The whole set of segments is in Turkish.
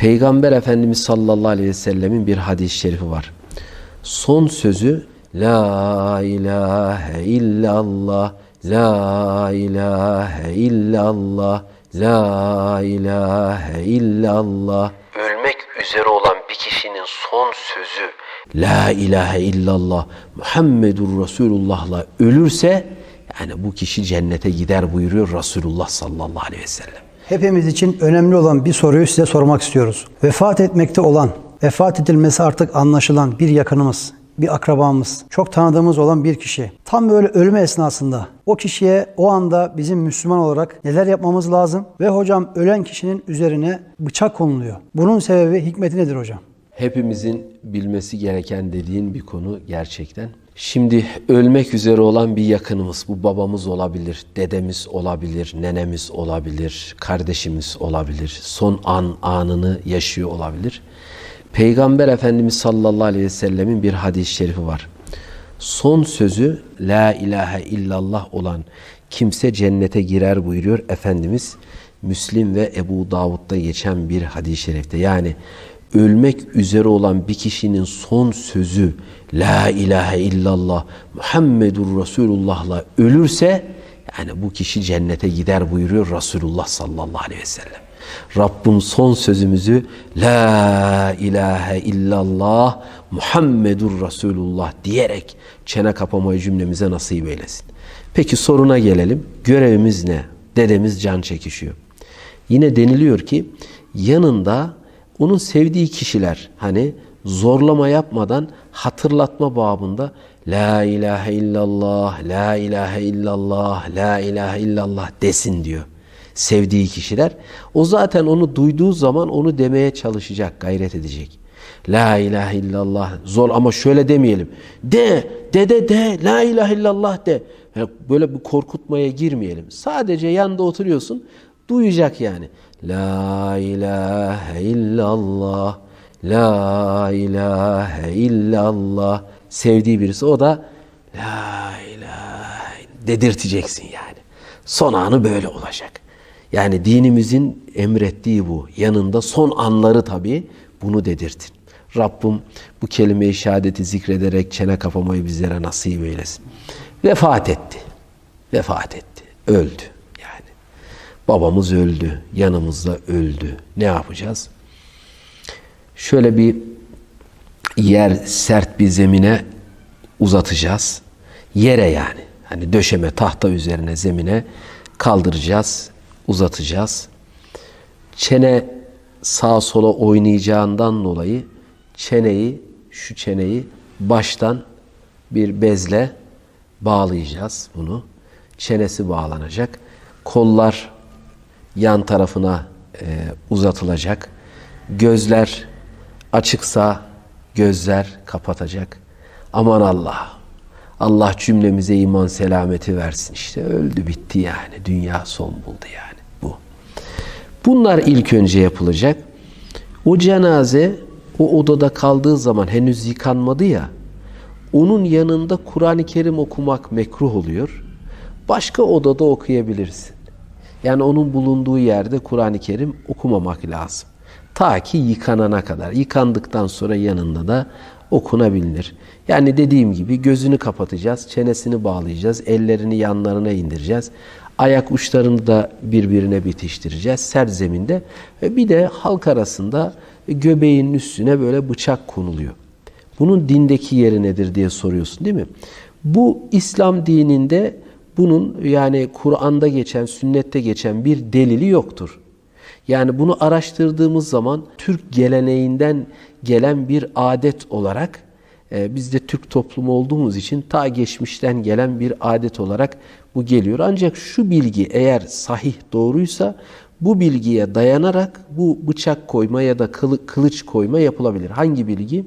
Peygamber Efendimiz sallallahu aleyhi ve sellemin bir hadis-i şerifi var. Son sözü La ilahe illallah La ilahe illallah La ilahe illallah Ölmek üzere olan bir kişinin son sözü La ilahe illallah Muhammedur Resulullah'la ölürse yani bu kişi cennete gider buyuruyor Resulullah sallallahu aleyhi ve sellem. Hepimiz için önemli olan bir soruyu size sormak istiyoruz. Vefat etmekte olan, vefat edilmesi artık anlaşılan bir yakınımız, bir akrabamız, çok tanıdığımız olan bir kişi. Tam böyle ölme esnasında o kişiye o anda bizim Müslüman olarak neler yapmamız lazım? Ve hocam ölen kişinin üzerine bıçak konuluyor. Bunun sebebi, hikmeti nedir hocam? Hepimizin bilmesi gereken dediğin bir konu gerçekten. Şimdi ölmek üzere olan bir yakınımız, bu babamız olabilir, dedemiz olabilir, nenemiz olabilir, kardeşimiz olabilir, son an anını yaşıyor olabilir. Peygamber Efendimiz sallallahu aleyhi ve sellemin bir hadis-i şerifi var. Son sözü La ilahe illallah olan kimse cennete girer buyuruyor Efendimiz. Müslim ve Ebu Davud'da geçen bir hadis-i şerifte. Yani ölmek üzere olan bir kişinin son sözü La ilahe illallah Muhammedur Resulullah'la ölürse yani bu kişi cennete gider buyuruyor Resulullah sallallahu aleyhi ve sellem. Rabbim son sözümüzü La ilahe illallah Muhammedur Resulullah diyerek çene kapamayı cümlemize nasip eylesin. Peki soruna gelelim. Görevimiz ne? Dedemiz can çekişiyor. Yine deniliyor ki yanında onun sevdiği kişiler hani zorlama yapmadan hatırlatma babında La ilahe illallah, la ilahe illallah, la ilahe illallah desin diyor. Sevdiği kişiler. O zaten onu duyduğu zaman onu demeye çalışacak, gayret edecek. La ilahe illallah zor ama şöyle demeyelim. De, de de de, la ilahe illallah de. Böyle bir korkutmaya girmeyelim. Sadece yanında oturuyorsun, duyacak yani. La ilahe illallah, la ilahe illallah. Sevdiği birisi o da la ilahe dedirteceksin yani. Son anı böyle olacak. Yani dinimizin emrettiği bu. Yanında son anları tabii bunu dedirtin. Rabbim bu kelime-i şehadeti zikrederek çene kapamayı bizlere nasip eylesin. Vefat etti. Vefat etti. Öldü. Babamız öldü. Yanımızda öldü. Ne yapacağız? Şöyle bir yer sert bir zemine uzatacağız. Yere yani. Hani döşeme tahta üzerine zemine kaldıracağız, uzatacağız. Çene sağa sola oynayacağından dolayı çeneyi, şu çeneyi baştan bir bezle bağlayacağız bunu. Çenesi bağlanacak. Kollar yan tarafına e, uzatılacak. Gözler açıksa gözler kapatacak. Aman Allah. Allah cümlemize iman selameti versin. İşte öldü bitti yani. Dünya son buldu yani bu. Bunlar ilk önce yapılacak. O cenaze o odada kaldığı zaman henüz yıkanmadı ya. Onun yanında Kur'an-ı Kerim okumak mekruh oluyor. Başka odada okuyabilirsin. Yani onun bulunduğu yerde Kur'an-ı Kerim okumamak lazım. Ta ki yıkanana kadar. Yıkandıktan sonra yanında da okunabilir. Yani dediğim gibi gözünü kapatacağız, çenesini bağlayacağız, ellerini yanlarına indireceğiz. Ayak uçlarını da birbirine bitiştireceğiz sert zeminde. Ve bir de halk arasında göbeğinin üstüne böyle bıçak konuluyor. Bunun dindeki yeri nedir diye soruyorsun değil mi? Bu İslam dininde bunun yani Kur'an'da geçen, sünnette geçen bir delili yoktur. Yani bunu araştırdığımız zaman Türk geleneğinden gelen bir adet olarak e, biz de Türk toplumu olduğumuz için ta geçmişten gelen bir adet olarak bu geliyor. Ancak şu bilgi eğer sahih doğruysa bu bilgiye dayanarak bu bıçak koyma ya da kılıç koyma yapılabilir. Hangi bilgi?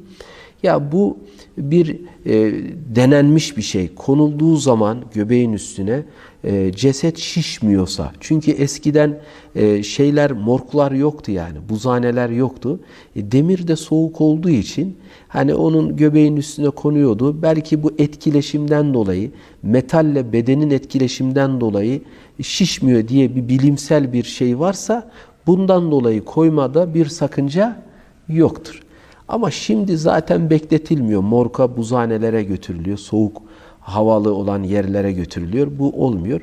Ya bu bir e, denenmiş bir şey. Konulduğu zaman göbeğin üstüne e, ceset şişmiyorsa. Çünkü eskiden e, şeyler, morglar yoktu yani. Buzhaneler yoktu. E, demir de soğuk olduğu için hani onun göbeğin üstüne konuyordu. Belki bu etkileşimden dolayı, metalle bedenin etkileşimden dolayı şişmiyor diye bir bilimsel bir şey varsa Bundan dolayı koymada bir sakınca yoktur. Ama şimdi zaten bekletilmiyor. Morka buzhanelere götürülüyor. Soğuk havalı olan yerlere götürülüyor. Bu olmuyor.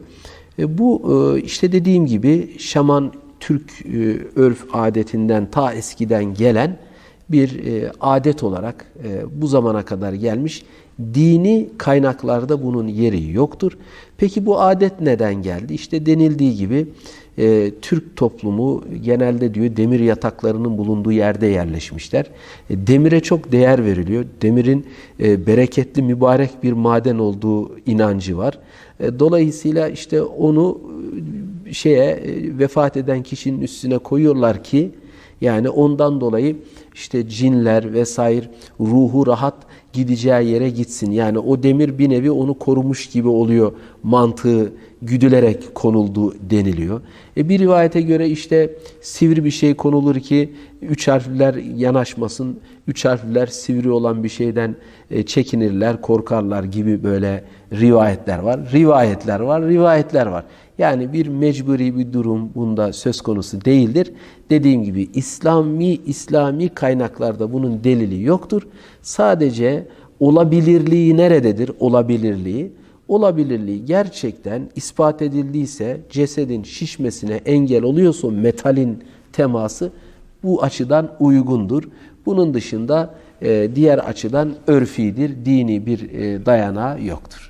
E, bu e, işte dediğim gibi şaman Türk e, örf adetinden ta eskiden gelen bir e, adet olarak bu zamana kadar gelmiş. Dini kaynaklarda bunun yeri yoktur. Peki bu adet neden geldi? İşte denildiği gibi e, Türk toplumu genelde diyor demir yataklarının bulunduğu yerde yerleşmişler. E, demire çok değer veriliyor. Demirin e, bereketli, mübarek bir maden olduğu inancı var. E, dolayısıyla işte onu e, şeye e, vefat eden kişinin üstüne koyuyorlar ki yani ondan dolayı işte cinler vesaire ruhu rahat gideceği yere gitsin. Yani o demir bir nevi onu korumuş gibi oluyor mantığı güdülerek konuldu deniliyor. E bir rivayete göre işte sivri bir şey konulur ki üç harfler yanaşmasın, üç harfler sivri olan bir şeyden e, çekinirler, korkarlar gibi böyle rivayetler var. Rivayetler var, rivayetler var. Yani bir mecburi bir durum bunda söz konusu değildir. Dediğim gibi İslami İslami kaynaklarda bunun delili yoktur. Sadece olabilirliği nerededir? Olabilirliği. Olabilirliği gerçekten ispat edildiyse cesedin şişmesine engel oluyorsa metalin teması bu açıdan uygundur. Bunun dışında e, diğer açıdan örfidir, dini bir e, dayanağı yoktur.